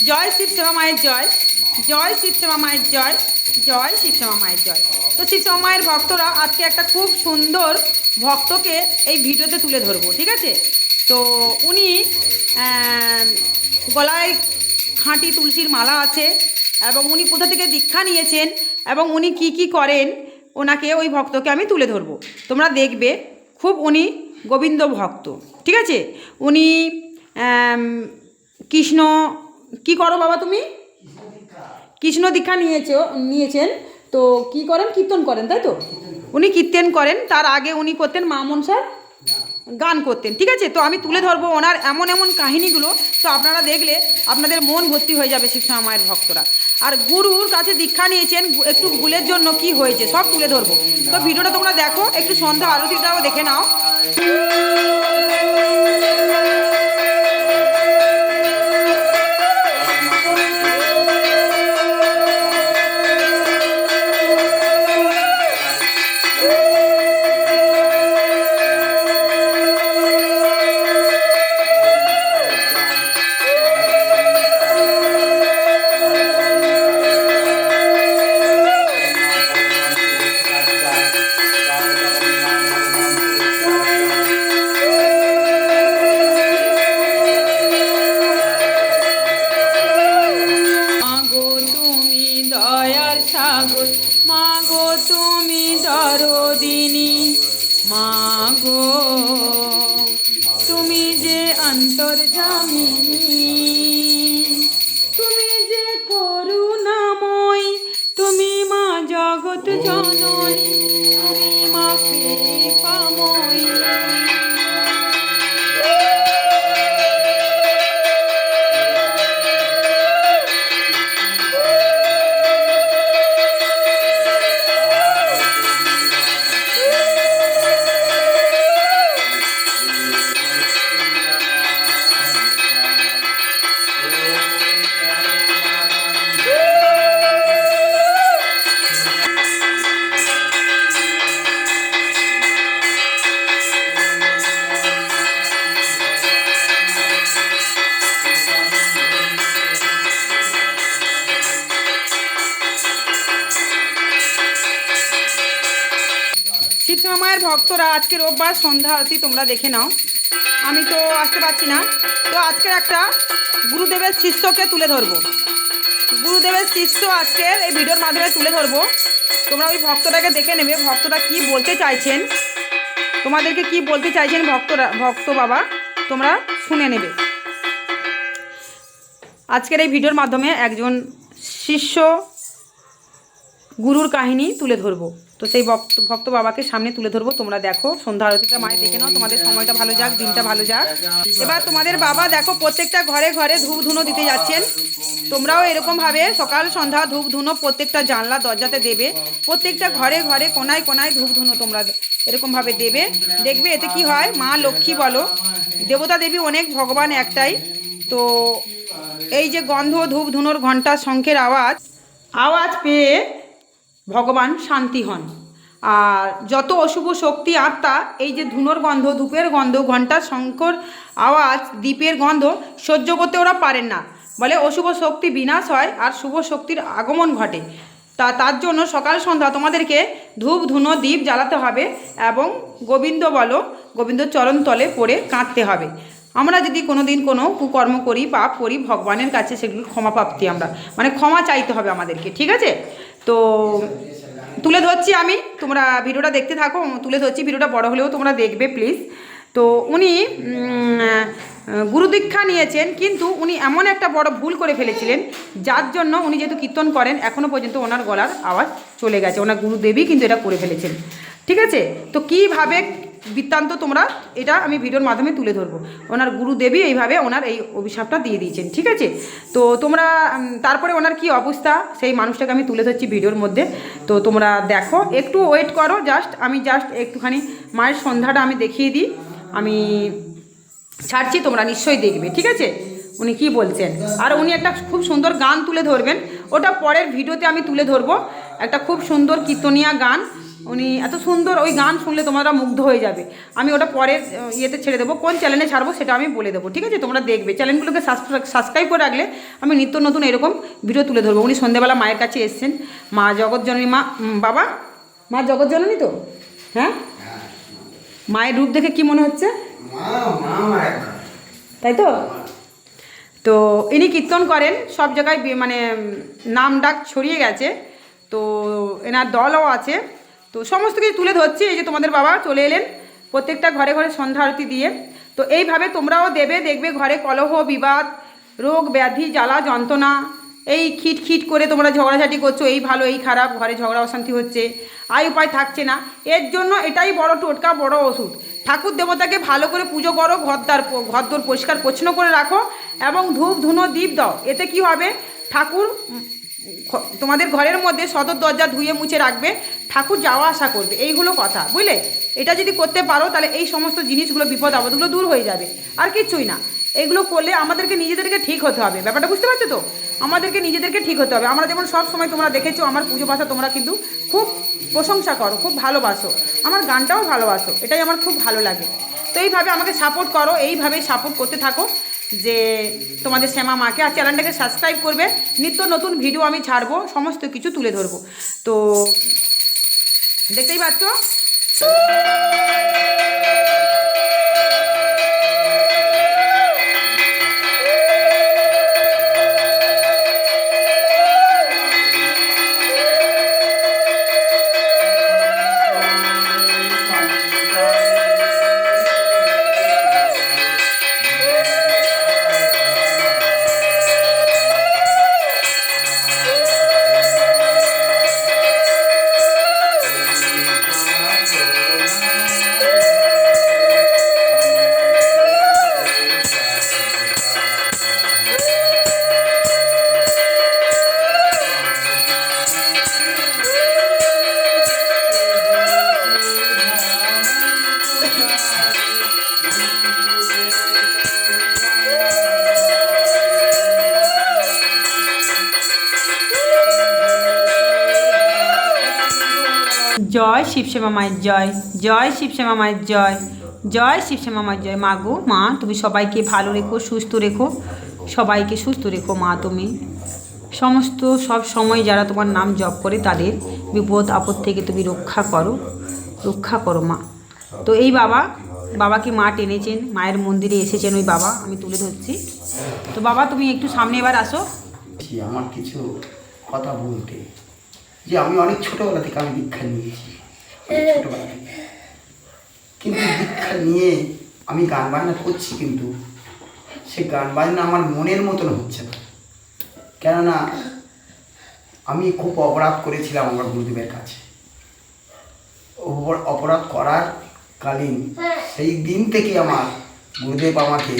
জয় শিব সেবা মায়ের জয় জয় শিব সেবা মায়ের জয় জয় শিব সেবা মায়ের জয়। তো শিব সেবা মায়ের ভক্তরা আজকে একটা খুব সুন্দর ভক্তকে এই ভিডিওতে তুলে ধরবো, ঠিক আছে? তো উনি গলায় খাঁটি তুলসীর মালা আছে এবং উনি কোথা থেকে দীক্ষা নিয়েছেন এবং উনি কি কি করেন, ওনাকে ওই ভক্তকে আমি তুলে ধরবো। তোমরা দেখবে, খুব উনি গোবিন্দ ভক্ত, ঠিক আছে? উনি কৃষ্ণ কি করো বাবা তুমি? কৃষ্ণ দীক্ষা নিয়েছো, নিয়েছেন। তো কি করেন? কীর্তন করেন, তাই তো? উনি কীর্তন করেন, তার আগে উনি করতেন মা স্যার গান করতেন, ঠিক আছে? তো আমি তুলে ধরবো ওনার এমন এমন কাহিনীগুলো। তো আপনারা দেখলে আপনাদের মন ভর্তি হয়ে যাবে শিবসমা মায়ের ভক্তরা। আর গুরুর কাছে দীক্ষা নিয়েছেন একটু ভুলের জন্য কি হয়েছে, সব তুলে ধরবো। তো ভিডিওটা তোমরা দেখো, একটু সন্ধ্যা আরতিটাও দেখে নাও। অন্তর্জামিনী তুমি ভক্তরা, আজকে রোববার সন্ধ্যা আরতি তোমরা দেখে নাও। আমি তো আসতে পারছি না। তো আজকের একটা গুরুদেবের শিষ্যকে তুলে ধরবো। গুরুদেবের শিষ্য আজকের এই ভিডিওর মাধ্যমে তুলে ধরবো। তোমরা ওই ভক্তটাকে দেখে নেবে, ভক্তটা কি বলতে চাইছেন। তোমাদেরকে কি বলতে চাইছেন ভক্তরা, ভক্ত বাবা, তোমরা শুনে নেবে। আজকের এই ভিডিওর মাধ্যমে একজন শিষ্য গুরুর কাহিনী তুলে ধরবো। তো সেই ভক্ত ভক্ত বাবাকে সামনে তুলে ধরবো। তোমরা দেখো, সন্ধ্যা আরতিটা মায়ের দেখে নাও, তোমাদের সময়টা ভালো যাক, দিনটা ভালো যাক। এবার তোমাদের বাবা দেখো, প্রত্যেকটা ঘরে ঘরে ধূপ ধুনো দিতে যাচ্ছেন। তোমরাও এরকমভাবে সকাল, সন্ধ্যা ধূপ ধুনো প্রত্যেকটা জানলা, দরজাতে দেবে। প্রত্যেকটা ঘরে ঘরে কোনায় কোনায় ধূপ ধুনো তোমরা এরকমভাবে দেবে। দেখবে এতে কি হয়? মা লক্ষ্মী বলো, দেবতা দেবী অনেক, ভগবান একটাই। তো এই যে গন্ধ ধূপ ধুনোর ঘণ্টা, শঙ্খের আওয়াজ। আওয়াজ পেয়ে ভগবান শান্তি হন। আর যত অশুভ শক্তি আত্মা, এই যে ধুনোর গন্ধ, ধূপের গন্ধ ঘণ্টার শঙ্কর আওয়াজ দ্বীপের গন্ধ, সহ্য করতে ওরা পারেন না। বলে অশুভ শক্তি বিনাশ হয় আর শুভ শক্তির আগমন ঘটে। তা, তার জন্য সকাল সন্ধ্যা তোমাদেরকে ধূপ, ধুনো দ্বীপ জ্বালাতে হবে এবং গোবিন্দ বলো, গোবিন্দ চরণ তলে পড়ে কাঁদতে হবে। আমরা যদি কোনো দিন কোনো কুকর্ম করি, পাপ করি, ভগবানের কাছে সেগুলোর ক্ষমা প্রাপ্তি আমরা মানে ক্ষমা চাইতে হবে আমাদেরকে, ঠিক আছে? তো তুলে ধরছি আমি। তোমরা ভিডিওটা দেখতে থাকো, তুলে ধরছি, ভিডিওটা বড় হলেও তোমরা দেখবে প্লিজ তো উনি গুরুদীক্ষা নিয়েছেন, কিন্তু উনি এমন একটা বড় ভুল করে ফেলেছিলেন, যার জন্য উনি যেহেতু কীর্তন করেন এখনও পর্যন্ত ওনার গলার আওয়াজ চলে গেছে। ওনার গুরুদেবী কিন্তু এটা করে ফেলেছেন। ঠিক আছে? তো কীভাবে বৃত্তান্ত তোমরা এটা আমি ভিডিওর মাধ্যমে তুলে ধরবো। ওনার গুরুদেবী এইভাবে ওনার এই অভিশাপটা দিয়ে দিয়েছেন, ঠিক আছে? তো তোমরা তারপরে ওনার কি অবস্থা? সেই মানুষটাকে আমি তুলে ধরছি ভিডিওর মধ্যে। তো তোমরা দেখো, একটু ওয়েট করো জাস্ট আমি জাস্ট একটুখানি মায়ের সন্ধ্যাটা আমি দেখিয়ে দিই। আমি ছাড়ছি, তোমরা নিশ্চয়ই দেখবে, ঠিক আছে? উনি কি বলছেন? আর উনি একটা খুব সুন্দর গান তুলে ধরবেন। ওটা পরের ভিডিওতে আমি তুলে ধরবো। একটা খুব সুন্দর কীর্তনিয়া গান। উনি এত সুন্দর ওই গান শুনলে তোমরা মুগ্ধ হয়ে যাবে। আমি ওটা পরের ইয়েতে ছেড়ে দেবো। কোন চ্যানেলে ছাড়বো সেটা আমি বলে দেবো। ঠিক আছে? তোমরা দেখবে। চ্যানেলগুলোকে সাবস্ক্রাইব করে রাখলে আমি নিত্য নতুন এরকম ভিডিও তুলে ধরবো। উনি সন্ধ্যেবেলা মায়ের কাছে এসছেন। মা জগৎজননী মা বাবা? মা জগৎজননী তো? হ্যাঁ? মায়ের রূপ দেখে কি মনে হচ্ছে? তাই তো? তো ইনি কীর্তন করেন। সব জায়গায় মানে নাম ডাক ছড়িয়ে গেছে। তো এনার দলও আছে। তো সমস্ত কিছু তুলে ধরছি, এই যে তোমাদের বাবা চলে এলেন প্রত্যেকটা ঘরে ঘরে সন্ধ্যা আরতি দিয়ে। তো এইভাবে তোমরাও দেবে, দেখবে ঘরে কলহ, বিবাদ, রোগ, ব্যাধি, জ্বালা, যন্ত্রণা, এই খিট খিট করে তোমরা ঝগড়াঝাটি করছ, এই ভালো, এই খারাপ, ঘরে ঝগড়া, অশান্তি হচ্ছে, আয় উপায় থাকছে না। এর জন্য এটাই বড় টোটকা, বড় ওষুধ। ঠাকুর দেবতাকে ভালো করে পুজো করো ঘরদার ঘরদোর পরিষ্কার পরিচ্ছন্ন করে রাখো এবং ধূপ, ধুনো দ্বীপ দাও। এতে কি হবে? ঠাকুর তোমাদের ঘরের মধ্যে সদর দরজা ধুয়ে মুছে রাখবে। ঠাকুর যাওয়া আসা করবে এইগুলো কথা, বুঝলে? এটা যদি করতে পারো, তাহলে এই সমস্ত জিনিসগুলো, বিপদ, আপদগুলো দূর হয়ে যাবে, আর কিচ্ছুই না। এগুলো করলে আমাদেরকে নিজেদেরকে ঠিক হতে হবে, ব্যাপারটা বুঝতে পারছ তো? আমাদেরকে নিজেদেরকে ঠিক হতে হবে। আমরা যেমন সব সময় তোমরা দেখেছ, আমার পুজো পাশা তোমরা কিন্তু খুব প্রশংসা করো, খুব ভালোবাসো। আমার গানটাও ভালোবাসো, এটাই আমার খুব ভালো লাগে। তো এইভাবে আমাকে সাপোর্ট করো, এইভাবে সাপোর্ট করতে থাকো যে তোমাদের শ্যামা মাকে, আর চ্যানেলটাকে সাবস্ক্রাইব করবে। নিত্য নতুন ভিডিও আমি ছাড়বো, সমস্ত কিছু তুলে ধরবো। তো দেখতেই পাচ্ছ? জয় শিবশ্যামা মায়ের জয় জয় শিবশ্যামা মায়ের জয় জয় শিবশ্যামা মায়ের জয়। মা গো, মা, তুমি সবাইকে ভালো রেখো, সুস্থ রেখো। সবাইকে সুস্থ রেখো, মা, তুমি। সমস্ত সব সময় যারা তোমার নাম জপ করে, তাদের বিপদ, আপদ থেকে তুমি রক্ষা করো রক্ষা করো, মা। তো এই বাবা বাবাকে মা টেনেছেন? মায়ের মন্দিরে এসেছেন ওই বাবা, আমি তুলে ধরছি। তো বাবা, তুমি একটু সামনে এবার আসো। আমার কিছু কথা বলতে। যে আমি অনেক ছোটবেলা থেকে আমি দীক্ষা নিয়েছি। অনেক ছোটবেলা থেকে। কিন্তু দীক্ষা নিয়ে আমি গান বাজনা করছি কিন্তু সে গান বাজনা আমার মনের মতন হচ্ছে না। কেননা আমি খুব অপরাধ করেছিলাম আমার গুরুদেবের কাছে। অপর- অপরাধ করার কালীন সেই দিন থেকে আমার গুরুদেব আমাকে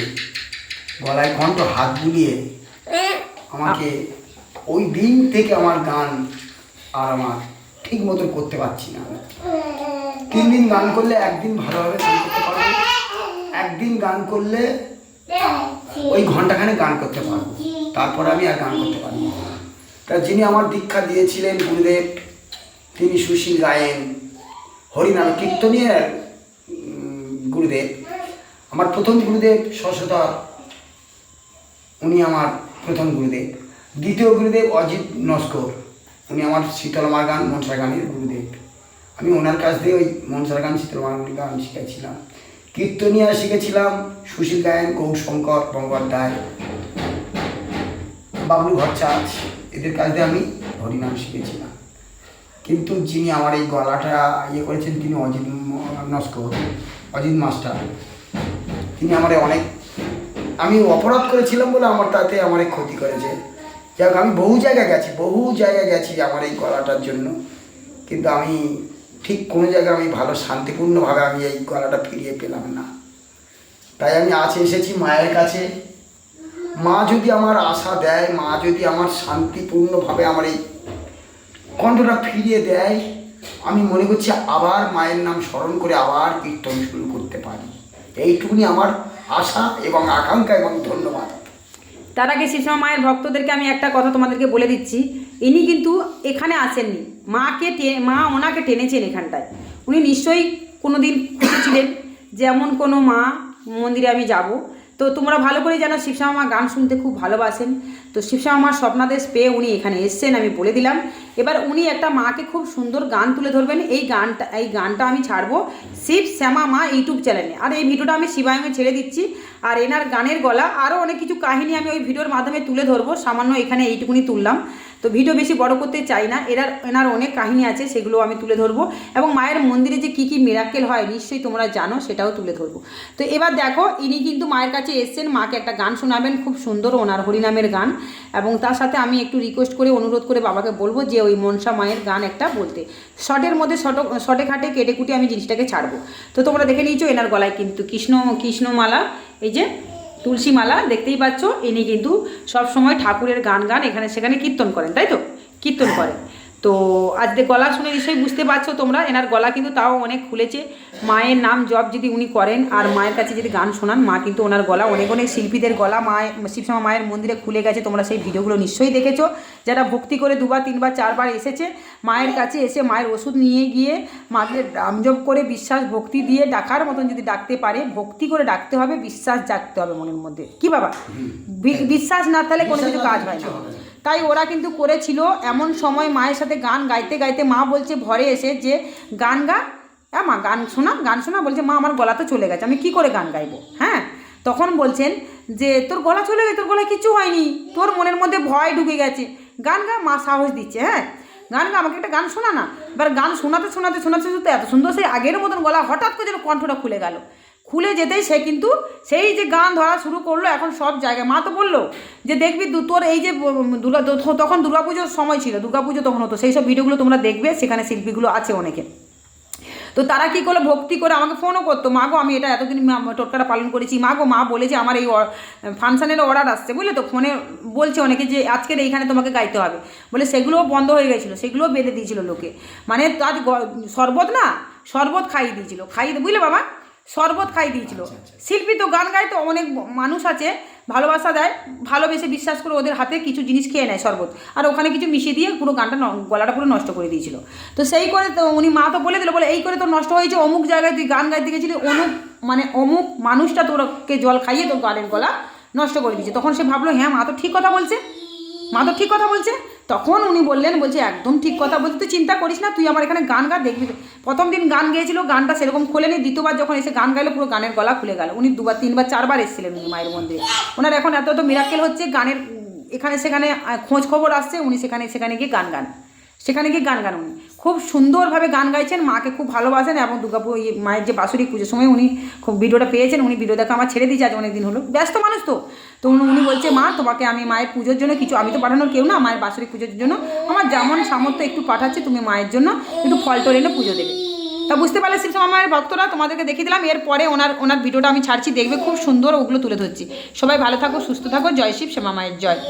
গলায় কণ্ঠ হাত বুলিয়ে আমাকে ওই দিন থেকে আমার গান আর আমার ঠিক মতন করতে পারছি না। তিন দিন গান করলে একদিন ভালোভাবে গান করতে পারব। একদিন গান করলে ওই ঘন্টাখানে গান করতে পারব। তারপর আমি আর গান করতে পারব তা যিনি আমার দীক্ষা দিয়েছিলেন গুরুদেব, তিনি সুশীল গায়েন হরিনাম কীর্তনীয় গুরুদেব। আমার প্রথম গুরুদেব শশধর উনি আমার প্রথম গুরুদেব। দ্বিতীয় গুরুদেব অজিত নস্কর। উনি আমার শীতলমার গান, মনসার গানের গুরুদেব। আমি ওনার কাছ দিয়ে ওই মনসার গান শীতলমার গান শিখেছিলাম। কীর্তনিয়া শিখেছিলাম সুশীল গায়ন, গৌরশঙ্কর গঙ্গোপাধ্যায় বাবলু ভট্টাচ এদের কাছ দিয়ে আমি হরিনাম শিখেছিলাম। কিন্তু যিনি আমার এই গলাটা ইয়ে করেছেন, তিনি অজিত নস্কর, অজিত মাস্টার। তিনি আমার অনেক আমি অপরাধ করেছিলাম বলে আমার তাতে আমার ক্ষতি করেছে। যাক, আমি বহু জায়গায় গেছি, বহু জায়গায় গেছি আমার এই গলাটার জন্য। কিন্তু আমি ঠিক কোনো জায়গায় আমি ভালো শান্তিপূর্ণভাবে আমি এই গলাটা ফিরিয়ে পেলাম না। তাই আমি আছে এসেছি মায়ের কাছে। মা যদি আমার আশা দেয়, মা যদি আমার শান্তিপূর্ণভাবে আমার এই কণ্ঠটা ফিরিয়ে দেয়, আমি মনে করছি আবার মায়ের নাম স্মরণ করে আবার কীর্তন শুরু করতে পারি। এইটুকুনি আমার আশা এবং আকাঙ্ক্ষা এবং ধন্যবাদ। তার আগে শিবশ্যামা মায়ের ভক্তদেরকে আমি একটা কথা তোমাদেরকে বলে দিচ্ছি। ইনি কিন্তু এখানে আসেননি। মাকে টে- মা ওনাকে টেনেছেন এখানটায়। উনি নিশ্চয়ই কোনো দিন খুঁজেছিলেন যেমন কোনো মা মন্দিরে আমি যাব। তো তোমরা ভালো করে জানো শিবশ্যামা গান শুনতে খুব ভালোবাসেন। তো শিবশ্যামা মার স্বপ্নাদেশ পেয়ে উনি এখানে এসছেন, আমি বলে দিলাম। এবার উনি একটা মাকে খুব সুন্দর গান তুলে ধরবেন। এই গানটা এই গানটা আমি ছাড়বো শিব শ্যামা মা ইউটিউব চ্যানেলে। আর এই ভিডিওটা আমি শিবায়মে ছেড়ে দিচ্ছি। আর এনার গানের গলা আরও অনেক কিছু কাহিনী আমি ওই ভিডিওর মাধ্যমে তুলে ধরবো। সামান্য এখানে এইটুকুনি তুললাম। তো ভিডিও বেশি বড় করতে চাই না। এনার এনার অনেক কাহিনী আছে, সেগুলো আমি তুলে ধরবো। এবং মায়ের মন্দিরে যে কী কী মিরাক্কেল হয়, নিশ্চয়ই তোমরা জানো, সেটাও তুলে ধরবো। তো এবার দেখো, ইনি কিন্তু মায়ের কাছে এসছেন, মাকে একটা গান শোনাবেন, খুব সুন্দর ওনার হরিনামের গান। এবং তার সাথে আমি একটু রিকোয়েস্ট করে, অনুরোধ করে বাবাকে বলব যে ওই মনসা মায়ের গান একটা বলতে। শটের মধ্যে শট, শটে খাটে কেটে কুটে আমি জিনিসটাকে ছাড়বো। তো তোমরা দেখে নিয়েছো, এনার গলায় কিন্তু কৃষ্ণ, কৃষ্ণমালা, এই যে তুলসী মালা দেখতেই পাচ্ছ, ইনি কিন্তু সবসময় ঠাকুরের গান গান, এখানে সেখানে কীর্তন করেন, তাই তো? কীর্তন করেন। তো আজকে গলা শুনে নিশ্চয়ই বুঝতে পারছ তোমরা, এনার গলা কিন্তু তাও অনেক খুলেছে। মায়ের নাম জব যদি উনি করেন, আর মায়ের কাছে যদি গান শোনান, মা কিন্তু ওনার গলা, অনেক অনেক শিল্পীদের গলা মায়ের শিবসমা মায়ের মন্দিরে খুলে গেছে, তোমরা সেই ভিডিওগুলো নিশ্চয়ই দেখেছ। যারা ভক্তি করে দুবার, তিনবার, চারবার এসেছে, মায়ের কাছে এসে মায়ের ওষুধ নিয়ে গিয়ে মাকে রামজপ করে বিশ্বাস, ভক্তি দিয়ে ডাকার মতন যদি ডাকতে পারে, ভক্তি করে ডাকতে হবে, বিশ্বাস জাগতে হবে মনের মধ্যে। কি বাবা? বিশ্বাস না থাকলে কোনো কিছু কাজ হয় না। তাই ওরা কিন্তু করেছিল, এমন সময় মায়ের সাথে গান গাইতে গাইতে মা বলছে, ঘরে এসে যে গান গা হ্যাঁ মা, গান শোনা গান শোনা বলছে, মা, আমার গলা তো চলে গেছে, আমি কি করে গান গাইবো? হ্যাঁ? তখন বলছেন যে, তোর গলা চলে গেছে, তোর গলায় কিছু হয়নি, তোর মনের মধ্যে ভয় ঢুকে গেছে। গান গা, মা সাহস দিচ্ছে হ্যাঁ? গান গা, আমাকে একটা গান শোনা না? এবার গান শোনাতে শোনাতে শোনাতে শোনাতে এত সুন্দর সেই আগের মতন গলা হঠাৎ করে যেন কণ্ঠটা খুলে গেল। খুলে যেতেই সে কিন্তু সেই যে গান ধরা শুরু করল, এখন সব জায়গায়। মা তো বলল যে, দেখবি তোর এই যে দুর্গা, তখন দুর্গাপুজোর সময় ছিল, দুর্গাপুজো তখন হতো। সেই সব ভিডিওগুলো তোমরা দেখবে, সেখানে শিল্পীগুলো আছে অনেকে। তো তারা কি করল? ভক্তি করে আমাকে ফোনও করতো মা গো আমি এটা এতদিন টোটকাটা পালন করেছি। মা গো মা বলে যে আমার এই ফাংশানের অর্ডার আসছে বুঝলে তো? ফোনে বলছে অনেকে যে আজকের এইখানে তোমাকে গাইতে হবে। বলে সেগুলোও বন্ধ হয়ে গেছিল সেগুলোও বেঁধে দিয়েছিল লোকে। মানে আজ গ- শরবত না শরবত খাইয়ে দিয়েছিল। খাইয়ে বুঝলে বাবা? শরবত খাই দিয়েছিল। শিল্পী তো গান গায় তো অনেক মানুষ আছে ভালোবাসা দেয়, ভালোবেসে বিশ্বাস করে ওদের হাতে কিছু জিনিস খেয়ে নেয় শরবত। আর ওখানে কিছু মিশিয়ে দিয়ে পুরো গানটা গলাটা পুরো নষ্ট করে দিয়েছিল। তো সেই করে তো উনি মা তো বলে দিল, বলে এই করে তো নষ্ট হয়েছে, অমুক জায়গায় তুই গান গাইতে গেছিলি, অমুক মানে অমুক মানুষটা তোরকে জল খাইয়ে তোর গানের গলা নষ্ট করে দিয়েছে। তখন সে ভাবলো হ্যাঁ মা তো ঠিক কথা বলছে। মা তো ঠিক কথা বলছে? তখন উনি বললেন, বলছে, একদম ঠিক কথা বলছে, তুই চিন্তা করিস না, তুই আমার এখানে গান গা দেখবি। প্রথম দিন গান গেয়েছিল, গানটা সেরকম খোলেনি, দ্বিতীয়বার যখন এসে গান গাইলো, পুরো গানের গলা খুলে গেল। উনি দুবার, তিনবার, চারবার এসেছিলেন উনি মায়ের মন্দিরে। ওনার এখন এত এত মিরাকেল হচ্ছে, গানের, এখানে সেখানে খোঁজ খবর আসছে, উনি সেখানে সেখানে গিয়ে গান গান। সেখানে গিয়ে গান গান উনি। খুব সুন্দরভাবে গান গাইছেন, মাকে খুব ভালোবাসেন এবং দুর্গাপুর ইয়ে মায়ের যে বাসুরি পুজোর সময় উনি খুব ভিডিওটা পেয়েছেন, উনি ভিডিও দেখা আমার ছেড়ে দিয়েছে, আজ অনেক দিন হলো। ব্যস্ত মানুষ তো। তো উনি বলছে, মা, তোমাকে আমি মায়ের পুজোর জন্য কিছু আমি তো পাঠানোর কেউ না, মায়ের বাসুরি পুজোর জন্য। আমার যেমন সামর্থ্য একটু পাঠাচ্ছে, তুমি মায়ের জন্য একটু ফল টল এনে পুজো দেবে। তা বুঝতে পারলে শিবশ্যামা মায়ের ভক্তরা, তোমাদেরকে দেখিয়ে দিলাম, এরপরে ওনার ওনার ভিডিওটা আমি ছাড়ছি, দেখবে খুব সুন্দর ওগুলো তুলে ধরছি। সবাই ভালো থাকো, সুস্থ থাকো, জয় শিব শ্যামা মায়ের জয়।